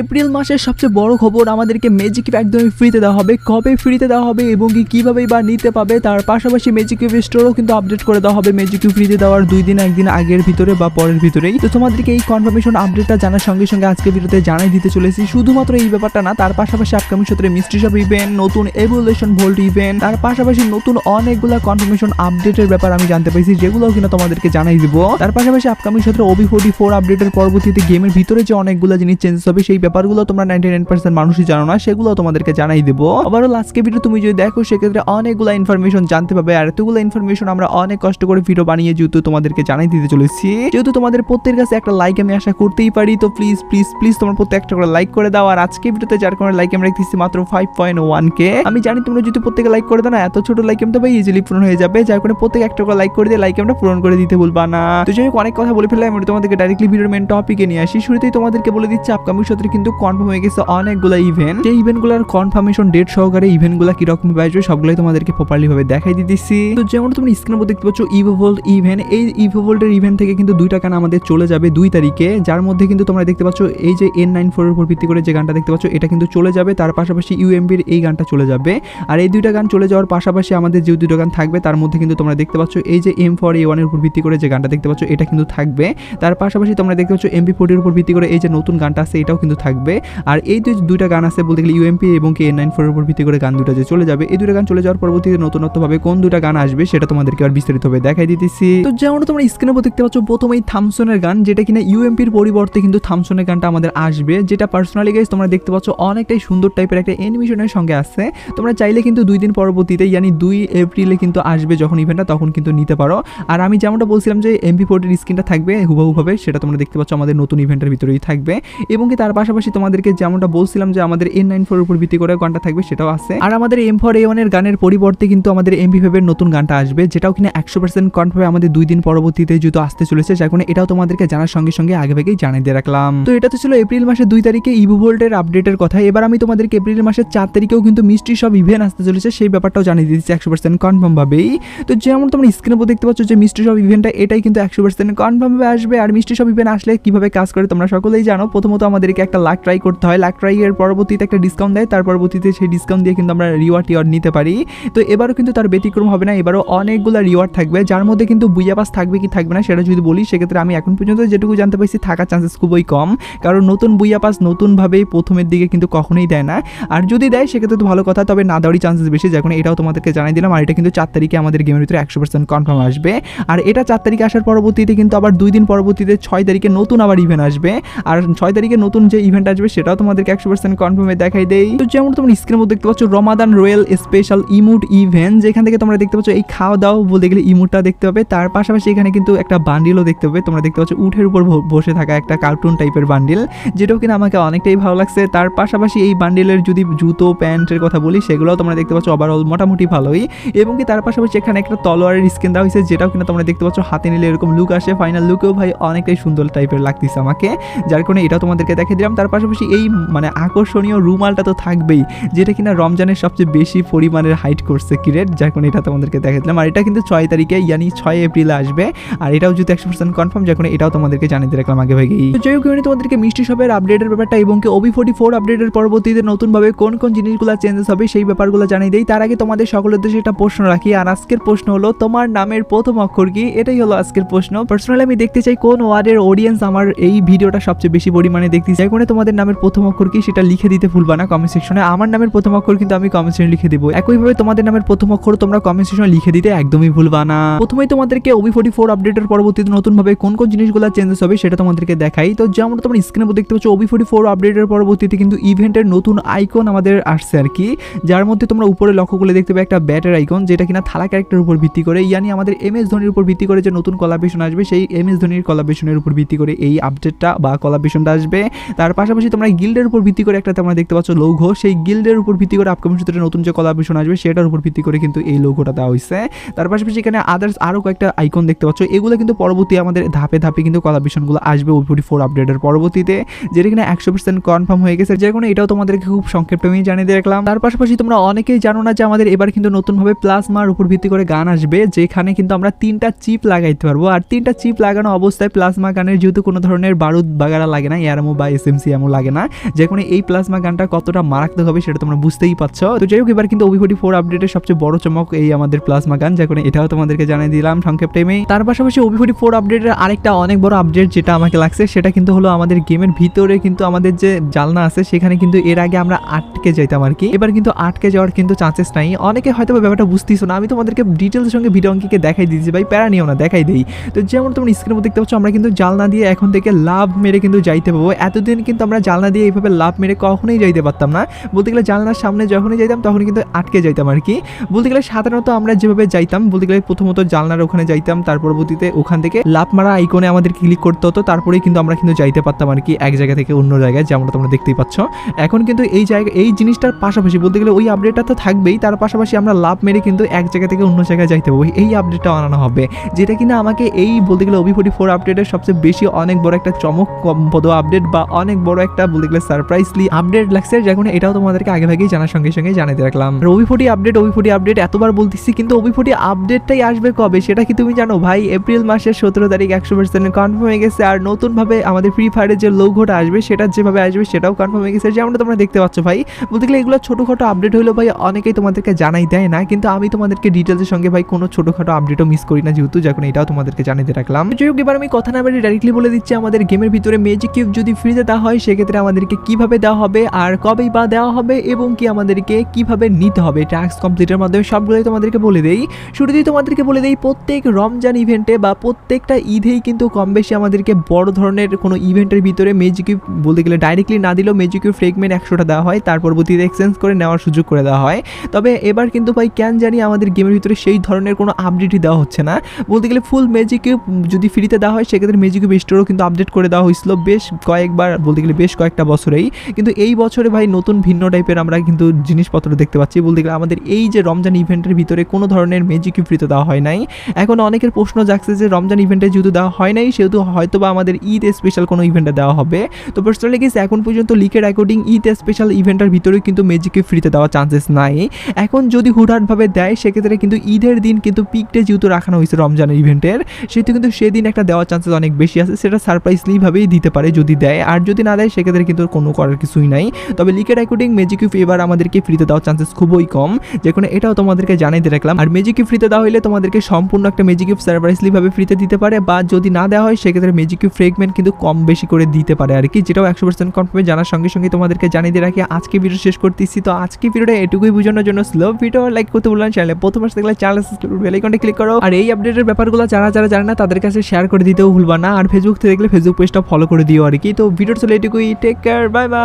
April মাসের সবচেয়ে বড় খবর আমাদেরকে ম্যাজিক কিউব একদমই ফ্রিতে দেওয়া হবে। কবে ফ্রিতে দেওয়া হবে এবং কি কীভাবে বা নিতে পাবে, তার পাশাপাশি ম্যাজিক স্টোরও কিন্তু আপডেট করে দেওয়া হবে ম্যাজিক ফ্রিতে দেওয়ার দুই দিন, একদিন আগের ভিতরে বা পরের ভিতরেই। তো তোমাদেরকে এই কনফার্মেশন আপডেটটা জানার সঙ্গে সঙ্গে আজকে ভিডিওতে জানাই দিতে চলেছি। শুধুমাত্র এই ব্যাপারটা না, তার পাশাপাশি আপকামিং সত্রে মিস্ট্রি শপ ইভেন্ট নতুন এভুলেশন ভোল্ট ইভেন্ট তার পাশাপাশি নতুন অনেকগুলো কনফার্মেশন আপডেটের ব্যাপার আমি জানতে পাইছি যেগুলো কিনা তোমাদেরকে জানাই দিব। তার পাশাপাশি আপকামিং সত্রে ওবি ফোর আপডেটের পরবর্তীতে গেমের ভিতরে যে অনেকগুলো জিনিস চেঞ্জেস হবে, সেই ব্যাপারগুলো তোমরা নাইনটি মানুষই জানো না, সেগুলো তোমাদেরকে জানাই দেবো। আবারও লাস্টকে ভিডিও তুমি যদি দেখো, সেক্ষেত্রে অনেকগুলো ইনফরমেশন জানতে পাবে আর এতগুলো ইনফরমেশন আমরা অনেক কষ্ট করে ভিডিও বানিয়ে যেহেতু তোমাদেরকে জানাই দিতে চলেছি। যেহেতু তোমাদের প্রত্যেকের কাছে একটা লাইক আমি আশা করতেই পারি, তো প্লিজ প্লিজ প্লিজ তোমার প্রত্যেক একটা করে লাইক করে দাও। আর আজকে ভিডিওতে যার কারণে লাইক আমি রাখতেছি মাত্র ফাইভ পয়েন্ট ওয়ান কে আমি জানি তোমরা যদি প্রত্যেকে লাইক করে দাও না, এত ছোট লাইক এমটা ভাই ইজিলি পূরণ হয়ে যাবে, যার কারণে প্রত্যেক একটা করে লাইক করে দিয়ে লাইক আমরা পূরণ করে দিতে ভুলবা না। তো যাই হোক, অনেক কথা বলে ফেললাম আমি তোমাদেরকে ডাইরেক্টলি ভিডিওর মেন টপিকে নিয়ে আসি। শুরুতেই তোমাদেরকে বলে দিচ্ছি আপকামিং সত্রে কিন্তু কনফার্ম হয়ে গেছে অনেকগুলো ইভেন্ট সেই ইভেন্টগুলোর কনফার্মেশন ডেট সহকারে ইভেন্টগুলো কীরকম আসবে সবগুলোই তোমাদেরকে প্রপারলি ভাবে দেখাই দিতেছি। তো যেমন তুমি স্ক্রিনের উপর দেখতে পাচ্ছ ইভোভোল্ট ইভেন্ট এই ইভোভোল্টের ইভেন্ট থেকে কিন্তু দুইটা গান আমাদের চলে যাবে দুই তারিখে। যার মধ্যে কিন্তু তোমরা দেখতে পাচ্ছ, এই যে এন নাইন ফোরের উপর ভিত্তি করে যে গানটা দেখতে পাচ্ছ, এটা কিন্তু চলে যাবে। তার পাশাপাশি ইউএমবির এই গানটা চলে যাবে। আর এই দুইটা গান চলে যাওয়ার পাশাপাশি আমাদের যে দুটো গান থাকবে, তার মধ্যে কিন্তু তোমরা দেখতে পাচ্ছ, এই যে এম ফর এ ওয়ানের উপর ভিত্তি করে যে গানটা দেখতে পাচ্ছ, এটা কিন্তু থাকবে। তার পাশাপাশি তোমরা দেখতে পাচ্ছ এমপি ফোর্টির উপর ভিত্তি করে এই যে নতুন গানটা আছে এটাও কিন্তু থাকবে। আর এই দুই দুইটা গান আছে বলতে গেলে ইউএমপি এবং কি নাইন ফোরের উপর ভিত্তি করে গান দুটো যে চলে যাবে, এই দুটো গান চলে যাওয়ার পরবর্তীতে নতুনত্বভাবে কোন দুটা গান আসবে সেটা তোমাদেরকে আর বিস্তারিতভাবে দেখাই দিতেছি। তো যেমন তোমরা স্ক্রিনের উপর দেখতে পাচ্ছ, প্রথমেই থামসনের গান, যেটা কিনা ইউএমপির পরিবর্তে কিন্তু থামসনের গানটা আমাদের আসবে, যেটা পার্সোনালি গাইজ তোমরা দেখতে পাচ্ছ অনেকটাই সুন্দর টাইপের একটা অ্যানিমেশনের সঙ্গে আছে। তোমরা চাইলে কিন্তু দুই দিন পরবর্তীতে, ইয়ানি দুই এপ্রিলে কিন্তু আসবে যখন ইভেন্টটা তখন কিন্তু নিতে পারো। আর আমি যেমনটা বলছিলাম যে এমপি ফোর্টির স্ক্রিনটা থাকবে হুবাহুভাবে সেটা তোমরা দেখতে পাচ্ছ আমাদের নতুন ইভেন্টের ভিতরেই থাকবে। এবং কি তার পাশাপাশি তোমাদেরকে যেমনটা বলছিলাম যে আমাদের এন নাইন ফোর উপর ভিত্তি করে গানটা থাকবে, সেটাও আছে। আর আমাদের এম ফোর এ ওয়ানের গানের পরিবর্তে কিন্তু আমাদের এমপি ফাইভের নতুন গানটা আসবে, যেটাও কিনা একশো পার্সেন্ট কনফার্মে আমাদের দুই দিন পরবর্তীতে যেহেতু আসতে চলেছে, যার কারণে এটাও তোমাদেরকে জানার সঙ্গে সঙ্গে আগে থেকেই জানিয়ে দিয়ে রাখলাম। তো এটা তো ছিল এপ্রিল মাসের দুই তারিখে ইভু ভোল্টের আপডেটের কথা। এবার আমি তোমাদেরকে এপ্রিল মাসের চার তারিখেও কিন্তু মিষ্টি সব ইভেন্ট আসতে চলেছে, সেই ব্যাপারটাও জানিয়ে দিচ্ছি একশো পার্সেন্ট কনফার্ম ভাবেই। তো যেমন তোমরা স্ক্রিনের উপর দেখতে পাচ্ছ যে মিষ্টি সব ইভেন্টটা এটাই কিন্তু একশো পার্সেন্ট কনফার্ম ভাবে আসবে। আর মিষ্টি সব ইভেন্ট আসলে কীভাবে কাজ করে তোমরা সকলেই জানো। প্রথমত আমাদেরকে একটা লাখ ট্রাই করতে হয়। লাখ ট্রাই এর পরবর্তীতে একটা ডিসকাউন্ট দেয়। তার পরবর্তীতে সেই ডিসকাউন্ট দিয়ে কিন্তু আমরা রিওয়ার্ড টিওয়ার্ড নিতে পারি। তো এবারও কিন্তু তার ব্যতিক্রম হবে না। এবারও অনেকগুলো রিওয়ার্ড থাকবে। যার মধ্যে কিন্তু বুইয়া পাস থাকবে কি থাকবে না সেটা যদি বলি, সেক্ষেত্রে আমি এখন পর্যন্ত যেটুকু জানতে পারছি, থাকার চান্সেস খুবই কম। কারণ নতুন বুইয়া পাস নতুনভাবেই প্রথমের দিকে কিন্তু কখনোই দেয় না। আর যদি দেয়, সেক্ষেত্রে তো ভালো কথা, তবে না দেওয়ারই চান্সেস বেশি। যখন এটাও তোমাদেরকে জানাই দিলাম। আর এটা কিন্তু চার তারিখে আমাদের গেমের ভিতরে একশো পার্সেন্ট কনফার্ম আসবে। আর এটা চার তারিখে আসার পরবর্তীতে কিন্তু আবার দুই দিন পরবর্তীতে ছয় তারিখে নতুন আবার ইভেন্ট আসবে। আর ছয় তারিখে নতুন যে ইভেন্ট আসবে সেটাও তোমাদেরকে একশো পার্সেন্ট কনফার্মে দেখাই দেই। তো যেমন তোমরা স্ক্রিনের মধ্যে দেখতে পাচ্ছ Ramadan royal special emote event যেখান থেকে তোমরা দেখতে পাচ্ছ এই খাওয়া দাওয়া বলতে গেলে ইমুটটা দেখতে পাবে। তার পাশাপাশি এখানে কিন্তু একটা বান্ডিলও দেখতে পাবে। তোমরা দেখতে পাচ্ছ উঠের উপর বসে থাকা একটা কার্টুন টাইপের বান্ডিল যেটাও কিনা আমাকে অনেকটাই ভালো লাগছে। তার পাশাপাশি এই বান্ডিলের যদি জুতো প্যান্টের কথা বলি, সেগুলোও তোমরা দেখতে পাচ্ছ ওভারঅল মোটামুটি ভালোই। এবং কি তার পাশাপাশি এখানে একটা তলোয়ারের স্কিন দেওয়া হয়েছে, যেটাও কিনা তোমরা দেখতে পাচ্ছ হাতে নিলে এরকম লুক আসে। ফাইনাল লুকেও ভাই অনেকটাই সুন্দর টাইপের লাগতেছে আমাকে। যার কারণে এটাও তোমাদেরকে দেখে দিলাম। তার পাশাপাশি এই মানে আকর্ষণীয় রুমালটা তো থাকবেই, যেটা কিনা রমজানের সবচেয়ে বেশি পরিমাণের হাইট করছে কিরেট কারণে এটা তোমাদেরকে দেখে দিলাম। আর এটা কিন্তু ছয় তারিখে, ইয়ানি ছয় এপ্রিলে আসবে, আর এটাও যদি একশো পার্সেন্ট কনফার্ম কারণে এটাও তোমাদেরকে জানিয়ে দিয়ে রাখলাম আগে ভাগেই। যাই হোক তোমাদেরকে মিষ্টি শপের আপডেটের ব্যাপারটা এবং কি ওবি ফোর্টি ফোর আপডেটের পরবর্তীতে নতুনভাবে কোন কোন জিনিসগুলো চেঞ্জেস হবে, সেই ব্যাপারগুলো জানিয়ে দেই। তার আগে তোমাদের সকলের দেশে একটা প্রশ্ন রাখি, আর আজকের প্রশ্ন হলো, তোমার নামের প্রথম অক্ষর কি? এটাই হলো আজকের প্রশ্ন। পার্সোনালি আমি দেখতে চাই কোন ওয়ার্ডের অডিয়েন্স আমার এই ভিডিওটা সবচেয়ে বেশি পরিমাণে দেখতে চাই কোনে তোমাদের নামের প্রথম অক্ষর কি সেটা লিখে দিতে ভুলবা না কমেন্ট সেকশনে আমার নামের প্রথম অক্ষর কিন্তু আমি কমেন্ট সেকশনে লিখে দেবো। একইভাবে তোমাদের নামের প্রথম অক্ষর তোমরা কমেন্ট সেকশনে লিখে দিতে একদমই ভুলবা না। প্রথমেই তোমাদেরকে ওবি ফোর্টি ফোর আপডেটের পরবর্তীতে নতুনভাবে কোন কোন জিনিসগুলো চেঞ্জেস হবে সেটা তোমাদেরকে দেখাই। তো যেমন তোমরা স্ক্রিনে দেখতে পাচ্ছ ওবি ফোর্টি ফোর আপডেটের পরবর্তীতে কিন্তু ইভেন্টের নতুন আইকন আমাদের আসছে আর কি। যার মধ্যে তোমরা উপরে লক্ষ্য করলে দেখতে পাবে একটা ব্যাটের আইকন যেটা কিনা থালা ক্যারেক্টারের উপর ভিত্তি করে, ইয়ানি আমাদের এম এস ধোনির উপর ভিত্তি করে যে নতুন কলাবেশন আসবে, সেই এম এস ধোনির কলাবেশনের উপর ভিত্তি করে এই আপডেটটা বা কলাবেশনটা আসবে। তার পাশাপাশি তোমরা গিল্ডের উপর ভিত্তি করে একটা তোমরা দেখতে পাচ্ছ লৌঘ সেই গিল্ডের উপর ভিত্তি করে আপকামিং সূত্রে নতুন যে কলাবেশন আসবে, সেটার উপর ভিত্তি করে কিন্তু এই লৌঘটা দেওয়া হয়েছে তার পাশাপাশি এখানে আদার্স আরও কয়েকটা আইকন দেখতে পাচ্ছ। এগুলো কিন্তু পরবর্তী আমাদের ধাপে ধাপে কিন্তু কলাবেশনগুলো আসবে ফোর্টি ফোর আপডেটের পরবর্তীতে, যেটা কিনা একশো পার্সেন্ট কনফার্ম হয়ে গেছে। যে কোনো এটাও তোমাদেরকে খুব সংক্ষেপে আমি জানিয়ে দিয়ে রাখলাম। তার পাশাপাশি তোমরা অনেকেই জানো না যে আমাদের এবার কিন্তু নতুনভাবে প্লাজমার উপর ভিত্তি করে গান আসবে, যেখানে কিন্তু আমরা তিনটা চিপ লাগাইতে পারব। আর তিনটা চিপ লাগানো অবস্থায় প্লাজমা গানের যেহেতু কোনো ধরনের বারুদ বাগারা লাগে না এয়ারমো বা এস এসএমসি এমন লাগে না। যে কোনো এই প্লাজমা গানটা কতটা মারাত্মক হবে সেটা তোমরা বুঝতেই পারছ। তো যাই হোক, এবার কিন্তু ওবি ফোর্টি ফোর আপডেটের সবচেয়ে বড় চমক এই আমাদের প্লাজমা গান, যে কোনো এটাও তোমাদেরকে জানিয়ে দিলাম সংক্ষেপ টাইমে তার পাশাপাশি ওবি ফোর্টি ফোর আপডেটের আরেকটা অনেক বড় আপডেট যেটা আমাকে লাগছে, সেটা কিন্তু হলো আমাদের গেমের ভিতরে কিন্তু আমাদের যে জালনা আছে, সেখানে কিন্তু এর আগে আমরা আটকে যাইতাম আর কি। এবার কিন্তু আটকে যাওয়ার কিন্তু চান্সেস নাই। অনেকে হয়তো ব্যাপারটা বুঝতেছো না, আমি তোমাদেরকে ডিটেলসের সঙ্গে ভিডিও অঙ্কিকে দেখাই দিয়েছি, ভাই, প্যারা নিও না, দেখাই দেই। তো যেমন তোমরা স্ক্রিনের মধ্যে দেখতে পাচ্ছ, আমরা কিন্তু জালনা দিয়ে এখন থেকে লাভ মেরে কিন্তু যাইতে পাবো। এতদিন কিন্তু আমরা জালনা দিয়ে এইভাবে লাভ মেরে কখনোই যাইতে পারতাম না। বলতে গেলে জালনার সামনে যখনই যাইতাম তখন কিন্তু আটকে যাইতাম আর কি। বলতে গেলে সাধারণত আমরা যেভাবে যাইতাম, বলতে গেলে প্রথমত জালনার ওখানে যাইতাম তার পরবর্তীতে ওখান থেকে লাভ মারা আইকনে আমাদের ক্লিক করতে হতো, তারপরেই কিন্তু আমরা কিন্তু যাইতে পারতাম আর কি এক জায়গা থেকে অন্য জায়গায়, যেমনটা তোমরা দেখতেই পাচ্ছ। এখন কিন্তু এই জায়গা, এই জিনিসটার পাশাপাশি বলতে গেলে ওই আপডেটটা তো থাকবেই, তার পাশাপাশি আমরা লাভ মেরে কিন্তু এক জায়গা থেকে অন্য জায়গায় যাইতে পারব। এই আপডেটটা আনানো হবে, যেটা কিনা আমাকে এই বলতে গেলে ওবি ফোর্টি ফোর আপডেটের সবচেয়ে বেশি অনেক বড় একটা চমক পদ আপডেট বা অনেক বড় একটা বলতে গেলে সারপ্রাইজলি আপডেট লাগছে যখন এটাও তোমাদেরকে আগে ভাগেই জানার সঙ্গে সঙ্গে জানাতে রাখলাম। OB forty update OB update এতবার বলতেছি, কিন্তু ওবি আপডেটটাই আসবে কবে সেটা কি তুমি জানো? ভাই এপ্রিল মাসের সতেরো তারিখ একশো পার্সেন্ট কনফার্ম হয়ে গেছে, আর নতুনভাবে আমাদের ফ্রি ফায়ারের যে লোগোটা আসবে, সেটা যেভাবে আসবে সেটাও কনফার্ম হয়ে গেছে, যেমনটা তোমরা দেখতে পাচ্ছ ভাই। বলতে গেলে এগুলো ছোটোখাটো আপডেট হলো ভাই, অনেকেই তোমাদেরকে জানাই দেয় না, কিন্তু আমি তোমাদেরকে ডিটেলসের সঙ্গে ভাই কোনো ছোটোখাটো আপডেটও মিস করি না, যেহেতু যখন এটাও তোমাদেরকে জানিয়ে রাখলাম। যাই হোক, এবার আমি কথা না বলে ডাইরেক্টলি বলে দিচ্ছি, আমাদের গেমের ভিতরে ম্যাজিক কিউব যদি ফ্রিতে দেওয়া হয়, সেক্ষেত্রে আমাদেরকে কীভাবে দেওয়া হবে, আর কবেই বা দেওয়া হবে এবং কি আমাদেরকে কীভাবে নিতে হবে। টাস্ক কমপ্লিটের মাধ্যমে সবগুলোই তোমাদেরকে বলে দেই। শুরুতেই তোমাদেরকে বলে দেই, প্রত্যেক রমজান ইভেন্টে বা প্রত্যেকটা ঈদেই কিন্তু কম বেশি আমাদেরকে বড় ধরনের কোনো ইভেন্টের ভিতরে ম্যাজিক কিউব বলতে গেলে ডাইরেক্টলি না দিলেও ম্যাজিক কিউব ফ্রেগমেন্ট একশোটা দেওয়া হয়, তার পরবর্তীতে এক্সচেঞ্জ করে নেওয়ার সুযোগ করে দেওয়া হয়। তবে এবার কিন্তু ভাই, কেন জানি আমাদের গেমের ভিতরে সেই ধরনের কোনো আপডেটই দেওয়া হচ্ছে না। বলতে গেলে ফুল ম্যাজিক কিউব যদি ফ্রিতে দেওয়া হয়, সেক্ষেত্রে ম্যাজিক কিউব স্টোরও কিন্তু আপডেট করে দেওয়া হয়েছিল। বেশ কয়েকবার বলতে গেলে বেশ কয়েকটা বছরেই। কিন্তু এই বছরে ভাই নতুন ভিন্ন টাইপের আমরা কিন্তু জিনিসপত্র দেখতে পাচ্ছি। বলতে গেলে আমাদের এই যে রমজান ইভেন্টের ভিতরে কোনো ধরনের ম্যাজিক ফ্রিতে দেওয়া হয় নাই। এখন অনেকের প্রশ্ন জাগছে যে রমজান ইভেন্টে যেহেতু দেওয়া হয় নাই, সেহেতু হয়তো বা আমাদের ঈদ স্পেশাল কোনো ইভেন্টে দেওয়া হবে। তো পার্সোনালি গেছে এখন পর্যন্ত লিকের অ্যাকর্ডিং ঈদ স্পেশাল ইভেন্টের ভিতরেও কিন্তু ম্যাজিক ফ্রিতে দেওয়ার চান্সেস নাই। এখন যদি হুটহাটভাবে দেয়, সেক্ষেত্রে কিন্তু ঈদের দিন কিন্তু পিকটে যেহেতু রাখানো হয়েছে রমজানের ইভেন্টের সেহেতু কিন্তু সেদিন একটা দেওয়ার চান্সেস অনেক বেশি আছে। সেটা সারপ্রাইজলিভাবেই দিতে পারে যদি দেয়। আর যদি না দেয়, সেক্ষেত্রে কিন্তু কোনো করার কিছুই নাই। তবে লিকের অ্যাকর্ডিং ম্যাজিক কিউব এবার আমাদেরকে ফ্রিতে দেওয়ার চান্সেস খুবই কম। যে কোনো এটাও তোমাদেরকে জানাইতে রাখলাম। আর ম্যাজিক ফ্রিতে দেওয়া হলে তোমাদেরকে সম্পূর্ণ একটা ম্যাজিক সারপ্রাইজলিভাবে ফ্রিতে দিতে পারে। বা যদি না দেওয়া হয়, সেক্ষেত্রে ম্যাজিক কিউব ফ্রেগমেন্ট কিন্তু কম বেশি করে দিতে পারে আর কি যেটাও একশো পার্সেন্ট কনফার্মে জানার সঙ্গে সঙ্গে তোমাদেরকে জানিয়ে দিয়ে রাখি। আজকে ভিডিও শেষ করতেছি। তো আজকে ভিডিওটা এটুকুই বোঝানোর জন্য স্লো ভিডিও লাইক করতে বললাম চ্যানেলে প্রথম আসতে গেলে চ্যানেল বেলাইকনটা ক্লিক করো। আর এই আপডেটের ব্যাপারগুলো যারা যারা জানে না, তাদের কাছে শেয়ার করে দিতেও ভুলবা না। আর ফেসবুক থেকে দেখলে ফেসবুক পেজটা ফলো করে দিও আর কি তো ভিডিও চলে এটুকুই। Take care bye bye